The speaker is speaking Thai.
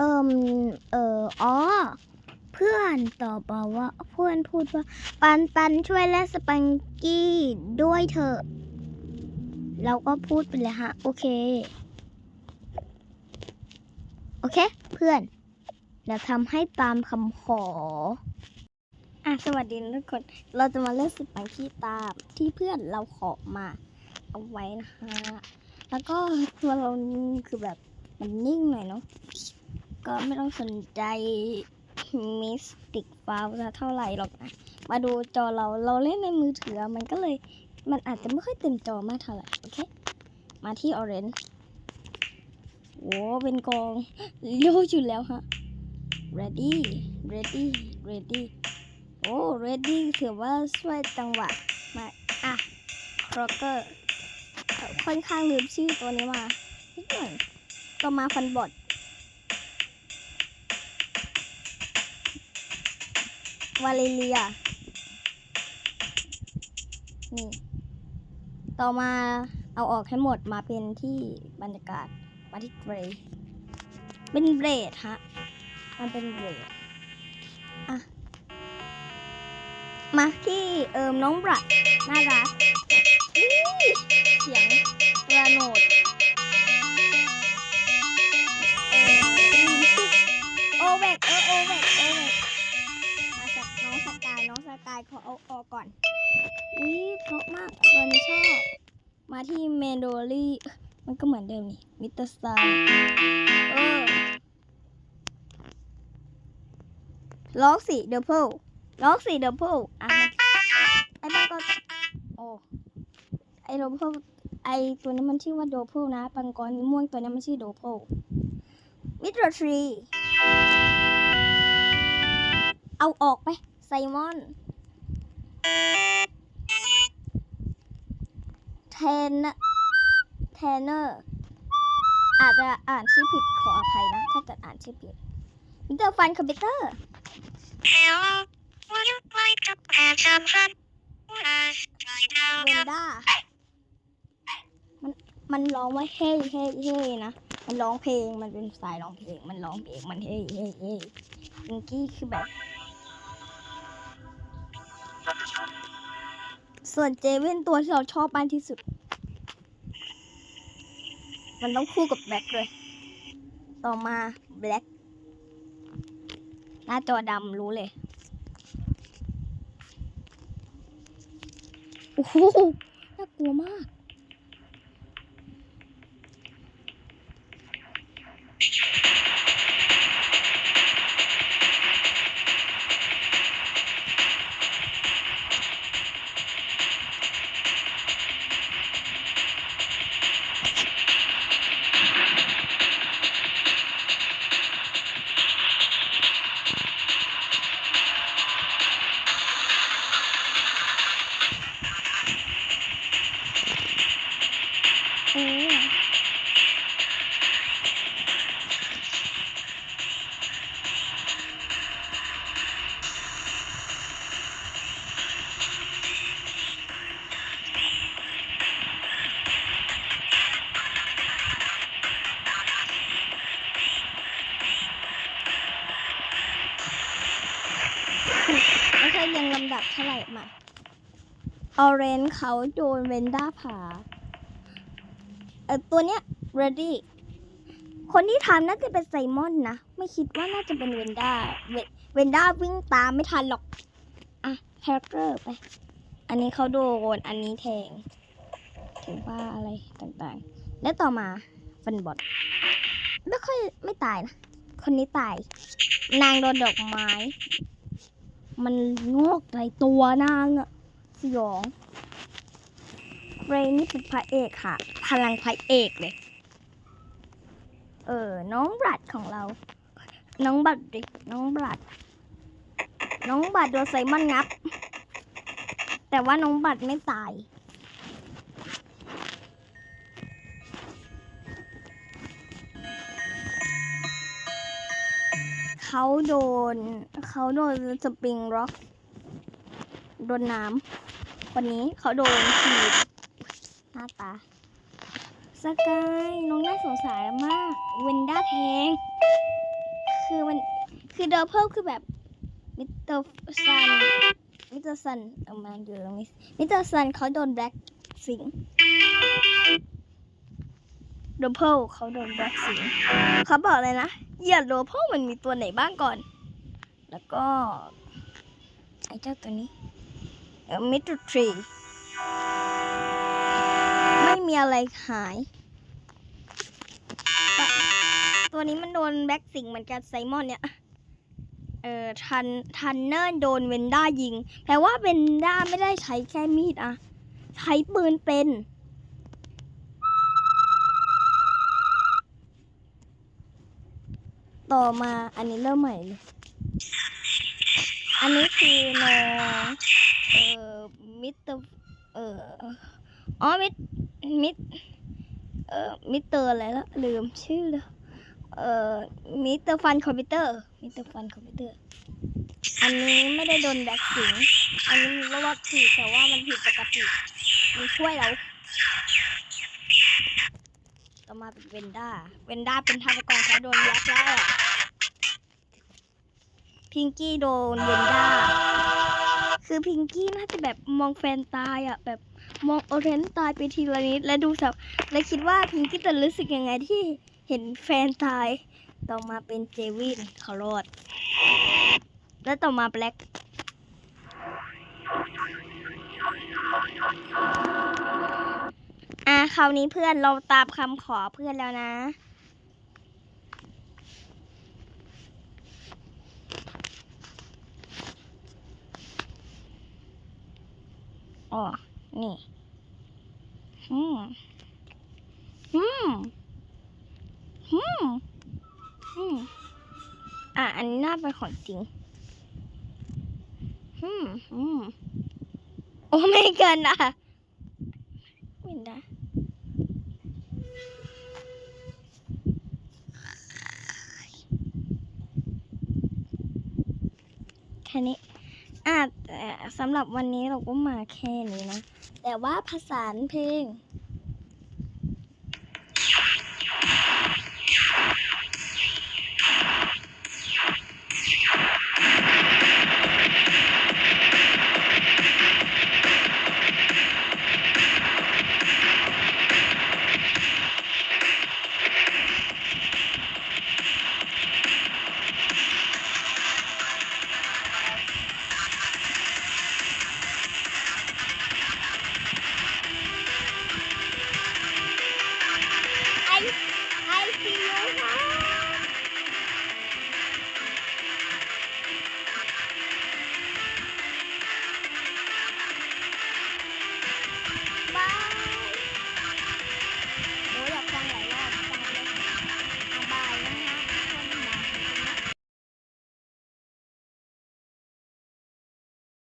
เอิมเอออ๋อ เพื่อนตอบมาว่าเพื่อนพูดว่า ปันปันช่วยเล่นสปังกี้ด้วยเถอะ เราก็พูดไปเลยฮะ โอเค โอเค เพื่อน เราทำให้ตามคำขออะสวัสดีทุกคน เราจะมาเล่นสปังกี้ตามที่เพื่อนเราขอมาเอาไว้นะฮะแล้วก็ตัวเรานี่คือแบบมันนิ่งหน่อยเนาะ ก็ไม่ต้องสนใจมิสติกฟาวเท่าไหร่หรอกนะ มาดูจอเราเราเล่นในมือถือมันก็เลย มันอาจจะไม่ค่อยเต็มจอมากเท่าไหร่ โอเค มาที่ออเรนจ์โว้เป็นกองโยอยู่แล้วฮะ ready ready ready โอ้ ready ถือว่าช่วยจังหวะ มา อะครอกเกอร์ค่อนข้างลืมชื่อตัวนี้มานิดหน่อยต่อมาฟันบอด วาเลเลีย นี่ ต่อมาเอาออกให้หมดมาเป็นที่บรรยากาศมาที่เกรย์เป็นเบรดฮะ มันเป็นเบรดอะ มาที่เอิมน้องบรัดน่ารักเสียงระโนดโอเวกเออโอเวกายน้องสกายขอเอาออกก่อน อุ้ยเพราะมากตัวนี้ชอบ มาที่เมโดลี่ มันก็เหมือนเดิมนี่มิสเตอร์สตาร์เออล็อกสี่เดอะเพลล็อกสี่เดอะเพลอะมันไอ้บ้าก็ โอ้ ไอ้โดโพไอตัวนี้มันชื่อว่าโดโพนะ ปังกรม่วงตัวนี้มันชื่อโดโพมิตรทรี เอาออกไป ไซมอน เทนเทนเนอร์ อาจจะอ่านชื่อผิดขออภัยนะ ถ้าเกิดอ่านชื่อผิดมิเตอร์ฟันคอมพิวเตอร์ Hello, would you like to have some fun? Let's try เวน now. ด้ามันมันร้องว่าเฮ้ยเฮ้ยเฮ้ยนะมันร้องเพลงมันเป็นสายร้องเพลง มันร้องเพลงมันเฮ้ยเฮ้ยเฮ้ยพิงกี้คือแบบ ส่วนเจเว่นตัวที่เราชอบมากที่สุด มันต้องคู่กับแบล็กเลย ต่อมาแบล็กหน้าจอดำรู้เลย โอ้โห น่ากลัวมาก เออไม่ใช่ยังลำดับเท่าไหร่มา ออเรนเขาโดนเวนด้าผา เออตัวเนี้ย ready คนที่ทำน่าจะเป็นไซมอนนะ ไม่คิดว่าน่าจะเป็นเวนด้า เวนเวนด้าวิ่งตามไม่ทันหรอก อะแฮกเกอร์ไป อันนี้เขาโดน อันนี้แทงถือว่าอะไรต่างๆ และต่อมาฟันบอดไม่ค่อยไม่ตายนะ คนนี้ตาย นางโดนดอกไม้ มันงอกในตัวนางอะสยอง เรนนี่เป็นพระเอกค่ะ พลังพระเอกเลย เออ น้องบลัดของเรา น้องบัตดิน้องบลัดน้องบัตโดนไซมอนงับ แต่ว่าน้องบัตไม่ตายเขาโดนเขาโดนสปริงร็อกโดนน้ำวันนี้เขาโดนถีบหน้าตาสกายน้องน่าสงสารมากเวนด้าแทงคือเดอร์เพิลคือแบบมิสเตอร์ซันมิสเตอร์ซันเอามาอยู่ตรงนี้มิสเตอร์ซันเขาโดนแบล็กสิงเดเพิลเขาโดนแบล็กสิงเขาบอกเลยนะอย่าเดเพิลมันมีตัวไหนบ้างก่อน แล้วก็ไอ้เจ้าตัวนี้เออมิสเตอร์ทรี ม่มีอะไรหาย ตัวนี้มันโดนแบ็กสิงเหมือนกันไซมอนเนี่ย เออทันทันเนอร์โดนเวนด้ายิง แปลว่าเวนด้าไม่ได้ใช้แค่มีดอะใช้ปืนเป็นต่อมาอันนี้เริ่มใหม่เลย อันนี้คือนอเอ่อมิสเตอร์เอ่ออ๋อมิส มิสเอ่อมิเตอร์อะไรละลืมชื่อเลยเอ่อมิสเตอร์ฟันคอมพิวเตอร์มิสเตอร์ฟันคอมพิวเตอร์ อันนี้ไม่ได้โดนแบล็กสิงอันนี้มีระวัดผิดแต่ว่ามันผิดปกติมันช่วยเราต่อมาเป็นเวนด้าเวนด้าเป็นฆาตกรเพราะโดนแบล็กแล้วอะพิงกี้โดนเวนด้าคือพิงกี้น่าจะแบบมองแฟนตายอะแบบ มองโอเรนตายไปทีละนิดและดูสับและคิดว่าพิงกี้จะรู้สึกยังไงที่เห็นแฟนตาย ต่อมาเป็นเจวินเขารอด แล้วต่อมาแบล็กอะคราวนี้เพื่อนเราตามคำขอเพื่อนแล้วนะอ๋อ นี่ อืม อืม อืม อืม อะ อันนี้น่าเป็นของจริง อืม อืม โอ้ไม่เกินอะไม่ได้แค่นี้อะแต่สำหรับวันนี้เราก็มาแค่นี้นะ แต่ว่าภาษาเพลง